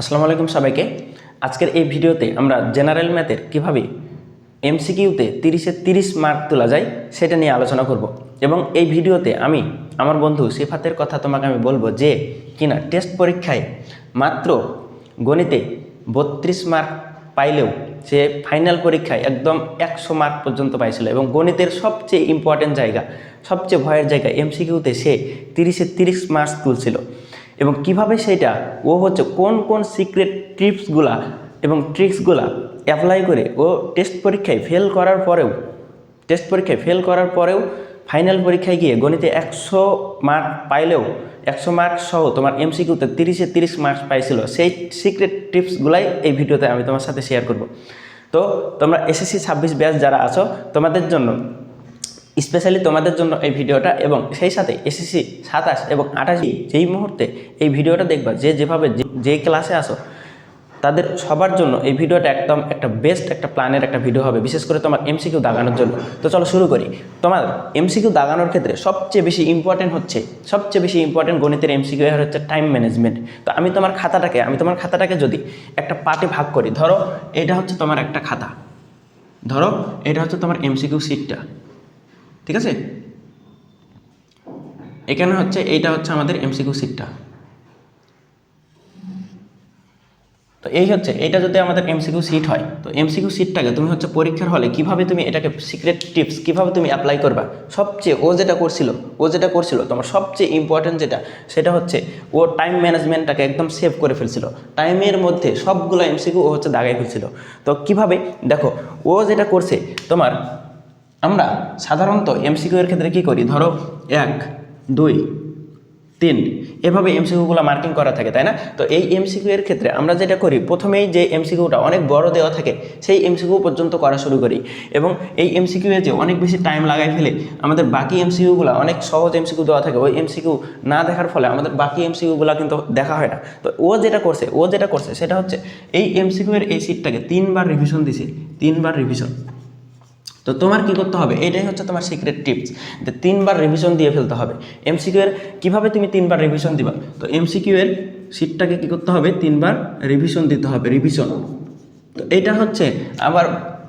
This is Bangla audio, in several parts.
আসসালামু আলাইকুম সবাইকে। আজকের এই ভিডিওতে আমরা জেনারেল ম্যাথের কীভাবে এমসিকিউতে তিরিশে তিরিশ মার্ক তোলা যায় সেটা নিয়ে আলোচনা করব। এবং এই ভিডিওতে আমি আমার বন্ধু সিফাতের কথা তোমাকে আমি বলব যে কিনা টেস্ট পরীক্ষায় মাত্র গণিতে বত্রিশ মার্ক পাইলেও সে ফাইনাল পরীক্ষায় একদম একশো মার্ক পর্যন্ত পাইছিল এবং গণিতের সবচেয়ে ইম্পর্টেন্ট জায়গা, সবচেয়ে ভয়ের জায়গা এমসিকিউতে সে তিরিশে তিরিশ মার্কস তুলছিল। এবং কীভাবে সেটা ও হচ্ছে কোন কোন সিক্রেট টিপসগুলা এবং ট্রিক্সগুলা অ্যাপ্লাই করে ও টেস্ট পরীক্ষায় ফেল করার পরেও টেস্ট পরীক্ষায় ফেল করার পরেও ফাইনাল পরীক্ষায় গিয়ে গণিতে একশো মার্ক পাইলেও, একশো মার্ক সহ তোমার এমসিকিউতে তিরিশে তিরিশ মার্কস পাইছিল, সেই সিক্রেট টিপসগুলাই এই ভিডিওতে আমি তোমার সাথে শেয়ার করব। তো তোমরা এসএসসি ছাব্বিশ ব্যাচ যারা আছো, তোমাদের জন্য স্পেশালি তোমাদের জন্য এই ভিডিওটা এবং সেই সাথে এসএসসি সাতাশ এবং আঠাশ যেই মুহূর্তে এই ভিডিওটা দেখবা, যে যেভাবে যে- ক্লাসে আসো, তাদের সবার জন্য এই ভিডিওটা একদম একটা বেস্ট একটা প্ল্যানের একটা ভিডিও হবে, বিশেষ করে তোমার এমসিকিউ দাগানোর জন্য। তো চলো শুরু করি। তোমার এমসিকিউ দাগানোর ক্ষেত্রে সবচেয়ে বেশি ইম্পর্টেন্ট হচ্ছে, সবচেয়ে বেশি ইম্পর্টেন্ট গণিতের এমসিকিউ হচ্ছে টাইম ম্যানেজমেন্ট তো আমি তোমার খাতাটাকে, আমি তোমার খাতাটাকে যদি একটা পার্টে ভাগ করি, ধরো এটা হচ্ছে তোমার একটা খাতা। ধরো এটা হচ্ছে তোমার এমসিকিউ সিটটা ঠিক আছে? এখানে হচ্ছে এইটা হচ্ছে আমাদের এমসিকিউ সিটটা তো এই হচ্ছে এটা যদি আমাদের এমসিকিউ সিট হয়, তো এমসিকিউ সিটটাকে তুমি হচ্ছে পরীক্ষার হলে কীভাবে তুমি এটাকে সিক্রেট টিপস কীভাবে তুমি অ্যাপ্লাই করবা? সবচেয়ে ও যেটা করছিল, ও যেটা করছিল, তোমার সবচেয়ে ইম্পর্টেন্ট যেটা, সেটা হচ্ছে ও টাইম ম্যানেজমেন্টটাকে একদম সেভ করে ফেলছিল। টাইমের মধ্যে সবগুলো এমসিকিউ ও হচ্ছে দাগাই ফেলছিল। তো কীভাবে? দেখো, ও যেটা করছে, তোমার আমরা সাধারণত এমসিকিউ এর ক্ষেত্রে কী করি ধরো এক দুই তিন এভাবে এমসিকিউগুলো মার্কিং করা থাকে তাই না তো এই এমসিকিউ এর ক্ষেত্রে আমরা যেটা করি প্রথমেই যে এমসিকিউটা অনেক বড় দেওয়া থাকে সেই এমসিকিউ পর্যন্ত করা শুরু করি এবং এই এমসিকিউ এ যে অনেক বেশি টাইম লাগাই ফেলে আমাদের বাকি এমসিকিউগুলো অনেক সহজ এমসিকিউ দেওয়া থাকে ওই এমসিকিউ না দেখার ফলে আমাদের বাকি এমসিকিউগুলো কিন্তু দেখা হয় না তো ও যেটা করছে ও যেটা করছে সেটা হচ্ছে এই এমসিকিউ এর এই সিটটাকে তিনবার রিভিশন দিছে তিনবার রিভিশন তো তোমার কি করতে হবে? এটাই হচ্ছে তোমার সিক্রেট টিপস যে তিনবার রিভিশন দিয়ে ফেলতে হবে। এমসিকিউ এর কীভাবে তুমি তিনবার রিভিশন দিবা? তো এমসিকিউ এর সিটটাকে কী করতে হবে? তিনবার রিভিশন দিতে হবে রিভিশন তো এটা হচ্ছে আবার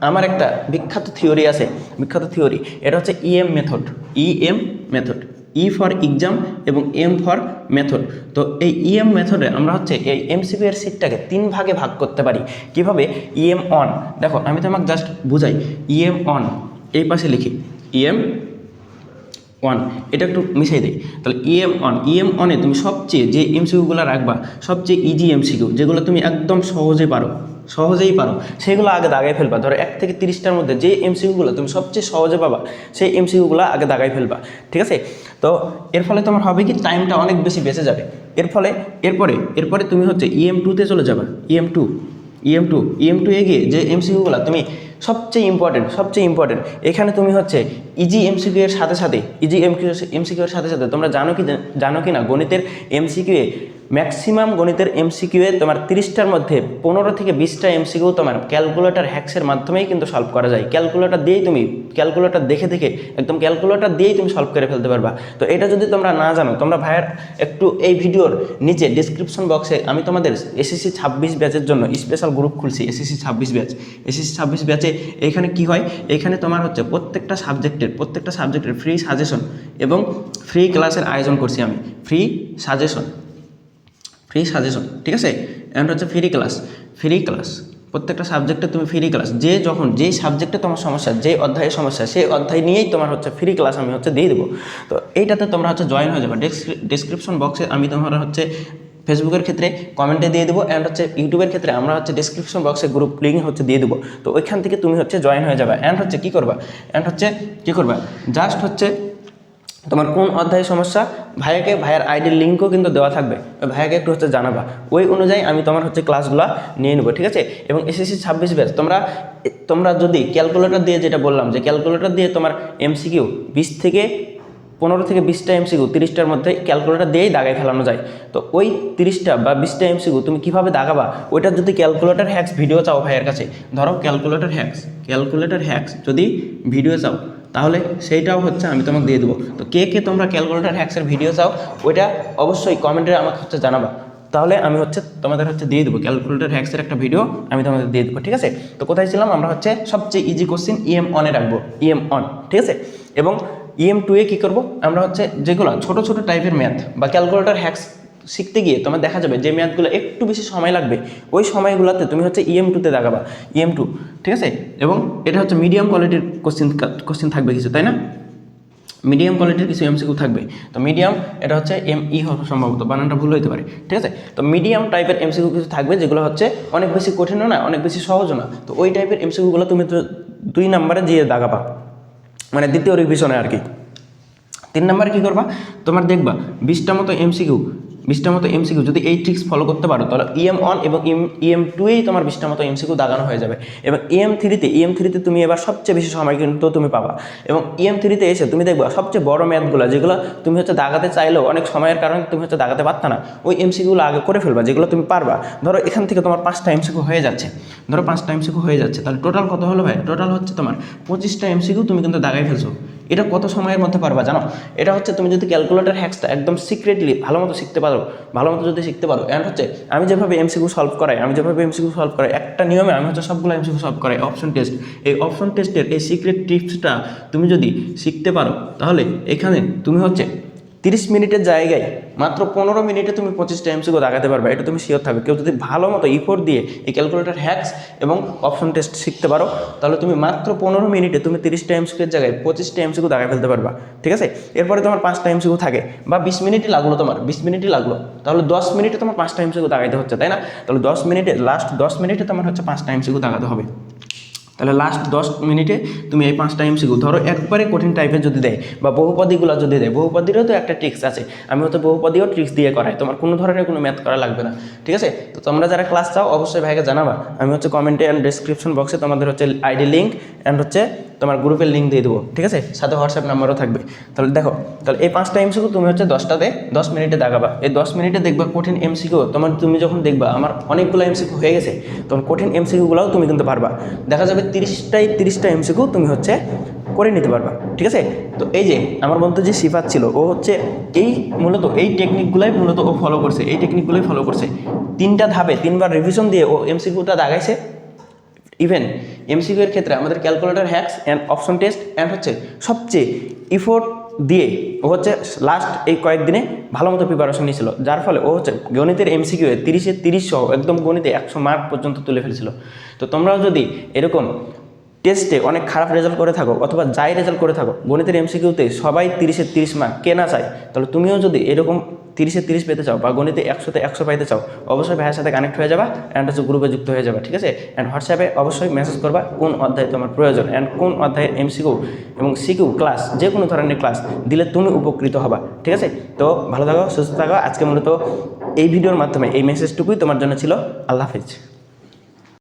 আমার একটা বিখ্যাত থিওরি আছে, বিখ্যাত থিওরি এটা হচ্ছে EM method EM method E for exam এবং এম ফর মেথড তো এই ইএম মেথডে আমরা হচ্ছে এই এমসিকিউ এর সিটটাকে তিন ভাগে ভাগ করতে পারি। কীভাবে? ইএম অন দেখো, আমি তোমাকে জাস্ট বুঝাই। ইএম অন এই পাশে লিখি। ইএম ওয়ান এটা একটু মিশাই দিই। তাহলে ইএম অন ইএম অনে তুমি সবচেয়ে যে এমসিকিউগুলো রাখবা, সবচেয়ে ইজি এমসিকিউ যেগুলো তুমি একদম সহজে পারো। সহজেই পারো। সেগুলো আগে দাগাই ফেলবা। ধরো এক থেকে তিরিশটার মধ্যে যে এমসিকিউগুলো তুমি সবচেয়ে সহজে পাবা, সেই এমসিকিউগুলো আগে দাগাই ফেলবা, ঠিক আছে? তো এর ফলে তোমার হবে কি টাইমটা অনেক বেশি বেঁচে যাবে। এর ফলে, এরপরে এরপরে তুমি হচ্ছে ইএম টুতে চলে যাবা। EM two EM two EM two এগিয়ে যে এমসিকিউগুলো তুমি সবচেয়ে ইম্পর্টেন্ট সবচেয়ে ইম্পর্টেন্ট এখানে তুমি হচ্ছে ইজি এমসিকিউ এর সাথে সাথে ইজি এমকিউ এমসিকিউ এর সাথে সাথে তোমরা জানো কি জানো কি না গণিতের এমসিকিউ এ ম্যাক্সিমাম গণিতের এমসিকিউ এ তোমার তিরিশটার মধ্যে পনেরো থেকে বিশটা এমসিকিউ তোমার ক্যালকুলেটার হ্যাক্সের মাধ্যমেই কিন্তু সলভ করা যায়। ক্যালকুলেটার দিয়েই তুমি ক্যালকুলেটার দেখে দেখে, একদম ক্যালকুলেটর দিয়েই তুমি সলভ করে ফেলতে পারবা। তো এটা যদি তোমরা না জানো, তোমরা ভাইয়ের একটু এই ভিডিওর নিচে ডিসক্রিপশন বক্সে আমি তোমাদের এসএসসি ছাব্বিশ ব্যাচের জন্য স্পেশাল গ্রুপ খুলছি এসএসসি ছাব্বিশ ব্যাচ। এসএসসি ছাব্বিশ ব্যাচে এখানে কি হয়? এখানে তোমার হচ্ছে প্রত্যেকটা সাবজেক্টের প্রত্যেকটা সাবজেক্টের ফ্রি সাজেশন এবং ফ্রি ক্লাসের আয়োজন করছি আমি। ফ্রি সাজেশন ফ্রি সাজেশন ঠিক আছে? অ্যান্ড হচ্ছে ফ্রি ক্লাস ফ্রি ক্লাস প্রত্যেকটা সাবজেক্টে তুমি ফ্রি ক্লাস যে যখন যেই সাবজেক্টে তোমার সমস্যা, যে অধ্যায়ের সমস্যা সেই অধ্যায় নিয়েই তোমার হচ্ছে ফ্রি ক্লাস আমি হচ্ছে দিয়ে দেবো। তো এইটাতে তোমরা হচ্ছে জয়েন হয়ে যাবে। ডিসক্রিপশন বক্সে আমি তোমার হচ্ছে ফেসবুকের ক্ষেত্রে কমেন্টে দিয়ে দেবো অ্যান্ড হচ্ছে ইউটিউবের ক্ষেত্রে আমরা হচ্ছে ডিসক্রিপশন বক্সে গ্রুপ লিঙ্ক হচ্ছে দিয়ে দেবো। তো ওইখান থেকে তুমি হচ্ছে জয়েন হয়ে যাবে। অ্যান্ড হচ্ছে কী করবা? অ্যান্ড হচ্ছে কী করবা? জাস্ট হচ্ছে তোমার কোন অধ্যায়ের সমস্যা? ভাইয়াকে ভাইয়ের আইডির লিঙ্কও কিন্তু দেওয়া থাকবে। ভাইয়াকে একটু হচ্ছে জানাবা। ওই অনুযায়ী আমি তোমার হচ্ছে ক্লাসগুলো নিয়ে নেব, ঠিক আছে? এবং এসএসসি ছাব্বিশ ব্যাচ তোমরা তোমরা যদি ক্যালকুলেটর দিয়ে যেটা বললাম, যে ক্যালকুলেটর দিয়ে তোমার এমসিকিউ বিশ থেকে পনেরো থেকে বিশটা এমসিকিউ তিরিশটার মধ্যে ক্যালকুলেটর দিয়েই দাগায় ফেলানো যায়। তো ওই তিরিশটা বা বিশটা এমসিকিউ তুমি কীভাবে দাগাবা? ওইটার যদি ক্যালকুলেটর হ্যাক্স ভিডিও চাও ভাইয়ের কাছে, ধরো ক্যালকুলেটর হ্যাক্স ক্যালকুলেটর হ্যাক্স যদি ভিডিও চাও তাহলে সেইটাও হচ্ছে আমি তোমাকে দিয়ে দেবো। তো কে কে তোমরা ক্যালকুলেটার হ্যাক্সের ভিডিও চাও, ওইটা অবশ্যই কমেন্টে আমাকে হচ্ছে জানাবা। তাহলে আমি হচ্ছে তোমাদের হচ্ছে দিয়ে দেবো ক্যালকুলেটার হ্যাক্সের একটা ভিডিও আমি তোমাদের দিয়ে দেবো, ঠিক আছে? তো কোথায় ছিলাম? আমরা হচ্ছে সবচেয়ে ইজি কোশ্চিন ইএম অনে রাখব ইএম অন ঠিক আছে? এবং ইএম টু এ কী করব? আমরা হচ্ছে যেগুলো ছোটো ছোটো টাইপের ম্যাথ বা ক্যালকুলেটার হ্যাক্স শিখতে গিয়ে তোমার দেখা যাবে যে ম্যাথগুলো একটু বেশি সময় লাগবে, ওই সময়গুলোতে তুমি হচ্ছে ইএম টুতে দেখাবা ইএম টু ঠিক আছে? এবং এটা হচ্ছে মিডিয়াম কোয়ালিটির কোশ্চিন কোশ্চিন থাকবে কিছু, তাই না? মিডিয়াম কোয়ালিটির কিছু এমসিকিউ থাকবে। তো মিডিয়াম এটা হচ্ছে এম ই হবে সম্ভবত, বানানটা ভুল হতে পারে, ঠিক আছে? তো মিডিয়াম টাইপের এমসিকিউ কিছু থাকবে, যেগুলো হচ্ছে অনেক বেশি কঠিনও না, অনেক বেশি সহজও না। তো ওই টাইপের এমসিকিউগুলো তুমি তো দুই নাম্বারে দিয়ে দাগাবা মানে দ্বিতীয় রিভিশনে আর কি। তিন নাম্বারে কী করবা? তোমার দেখবা, বিশটা মতো এমসিকিউ বিশটা মতো এমসিকিউ যদি এই ট্রিক্স ফলো করতে পারো, তাহলে ইএম ওয়ান এবং ইএম ইএম টুয়েই তোমার বিশটা মতো এমসিকিউ দাগানো হয়ে যাবে। এবং ইএম থ্রিতে ইএম থ্রিতে তুমি এবার সবচেয়ে বেশি সময় কিন্তু তুমি পাবা। এবং ইএম থ্রিতে এসে তুমি দেখবা, সবচেয়ে বড় ম্যাথগুলো, যেগুলো তুমি হচ্ছে দাগাতে চাইলেও অনেক সময়ের কারণে তুমি হচ্ছে দাগাতে পারত না, ওই এমসিকিউগুলো আগে করে ফেলবা, যেগুলো তুমি পারবা। ধরো এখান থেকে তোমার পাঁচটা এমসিকিউ হয়ে যাচ্ছে। ধরো পাঁচটা এমসিকিউ হয়ে যাচ্ছে, তাহলে টোটাল কত হলো ভাই? টোটাল হচ্ছে তোমার পঁচিশটা এমসিকিউ তুমি কিন্তু দাগাই ফেলছো। এটা কত সময়ের মধ্যে পারবা জানো? এটা হচ্ছে তুমি যদি ক্যালকুলেটর হ্যাক্সটা একদম সিক্রেটলি ভালো মতো শিখতে পারো, ভালো মতো যদি শিখতে পারো অ্যান্ড হচ্ছে আমি যেভাবে এমসিকিউ সলভ করাই, আমি যেভাবে এমসিকিউ সলভ করাই, একটা নিয়মে আমি হচ্ছে সবগুলো এমসিকিউ সলভ করাই অপশন টেস্ট এই অপশন টেস্টের এই সিক্রেট টিপসটা তুমি যদি শিখতে পারো, তাহলে এখানে তুমি হচ্ছে তিরিশ মিনিটের জায়গায় মাত্র পনেরো মিনিটে তুমি পঁচিশটা এমসিকিউ দাগাতে পারবে, এটা তুমি শিওর থাকবে। কেউ যদি ভালো মতো ইফোর্ট দিয়ে এই ক্যালকুলেটর হ্যাক্স এবং অপশন টেস্ট শিখতে পারো, তাহলে তুমি মাত্র পনেরো মিনিটে তুমি তিরিশটা এমসিকিউর জায়গায় পঁচিশটা এমসিকিউ দাগায় ফেলতে পারবা, ঠিক আছে? এরপরে তোমার পাঁচটা এমসিকিউ থাকে, বা বিশ মিনিটই লাগল তোমার, বিশ মিনিটই লাগল, তাহলে দশ মিনিটে তোমার পাঁচটা এমসিকিউ দাগাইতে হচ্ছে, তাই না? তাহলে দশ মিনিটে লাস্ট দশ মিনিটে তোমার হচ্ছে পাঁচটা এমসিকিউ দাগাতে হবে। তাহলে লাস্ট দশ মিনিটে তুমি এই পাঁচটা এমসিকিউ ধরো, একবারে কঠিন টাইপের যদি দেয় বা বহুপদীগুলো যদি দেয়, বহুপদীরও তো একটা ট্রিক্স আছে। আমি হয়তো বহুপদীও ট্রিক্স দিয়ে করাই, তোমার কোনো ধরনের কোনো ম্যাথ করা লাগবে না, ঠিক আছে? তো তোমরা যারা ক্লাস চাও, অবশ্যই ভাইকে জানাবা। আমি হচ্ছে কমেন্টে অ্যান্ড ডিসক্রিপশন বক্সে তোমাদের হচ্ছে আইডি লিঙ্ক অ্যান্ড হচ্ছে তোমার গ্রুপের লিঙ্ক দিয়ে দেবো, ঠিক আছে? সাথে হোয়াটসঅ্যাপ নাম্বারও থাকবে। তাহলে দেখো, তাহলে এই পাঁচটা এমসিকিউ তুমি হচ্ছে দশটাতে দশ মিনিটে দাগাবা এই দশ মিনিটে দেখবা কঠিন এমসিকিউ তোমার তুমি যখন দেখবা, আমার অনেকগুলো এমসিকিউ হয়ে গেছে, তখন কঠিন এমসিকিউগুলোও তুমি কিন্তু পারবা। দেখা যাবে তিরিশটাই তিরিশটা এমসিকিউ তুমি হচ্ছে করে নিতে পারবা, ঠিক আছে? তো এই যে আমার বন্ধু যে সিফাত ছিল, ও হচ্ছে এই মূলত এই টেকনিকগুলোই মূলত ও ফলো করছে, এই টেকনিকগুলোই ফলো করছে। তিনটা ধাপে, তিনবার রিভিশন দিয়ে ও এমসিকিউটা দাগাইছে। ইভেন এমসিকিউ এর ক্ষেত্রে আমাদের calculator hacks and option test and হচ্ছে সবচেয়ে ইফোর্ট দিয়ে ও হচ্ছে লাস্ট এই কয়েকদিনে ভালো মতো প্রিপারেশন নিয়েছিল। যার ফলে ও হচ্ছে গণিতের এমসিকিউ এ তিরিশে তিরিশ সহ একদম গণিতে একশো মার্ক পর্যন্ত তুলে ফেলেছিল। তো তোমরাও যদি এরকম টেস্টে অনেক খারাপ রেজাল্ট করে থাকো অথবা যাই রেজাল্ট করে থাকো, গণিতের এমসিকিউতে সবাই তিরিশে তিরিশ মার্ক কে না চায়। তাহলে তুমিও যদি এরকম তিরিশে তিরিশ পেতে চাও বা গণিতে একশোতে একশো পাইতে চাও, অবশ্যই ভাইয়ের সাথে কানেক্ট হয়ে যাবা অ্যান্ড হচ্ছে গ্রুপে যুক্ত হয়ে যাবে, ঠিক আছে? অ্যান্ড হোয়াটসঅ্যাপে অবশ্যই মেসেজ করবা কোন অধ্যায় তোমার প্রয়োজন অ্যান্ড কোন অধ্যায়ের এমসিকিউ এবং সিকিউ ক্লাস যে কোনো ধরনের ক্লাস দিলে তুমি উপকৃত হবা, ঠিক আছে? তো ভালো থাকো, সুস্থ থাকো। আজকে মূলত এই ভিডিওর মাধ্যমে, এই মেসেজটুকুই তোমার জন্য ছিল। আল্লাহ হাফিজ।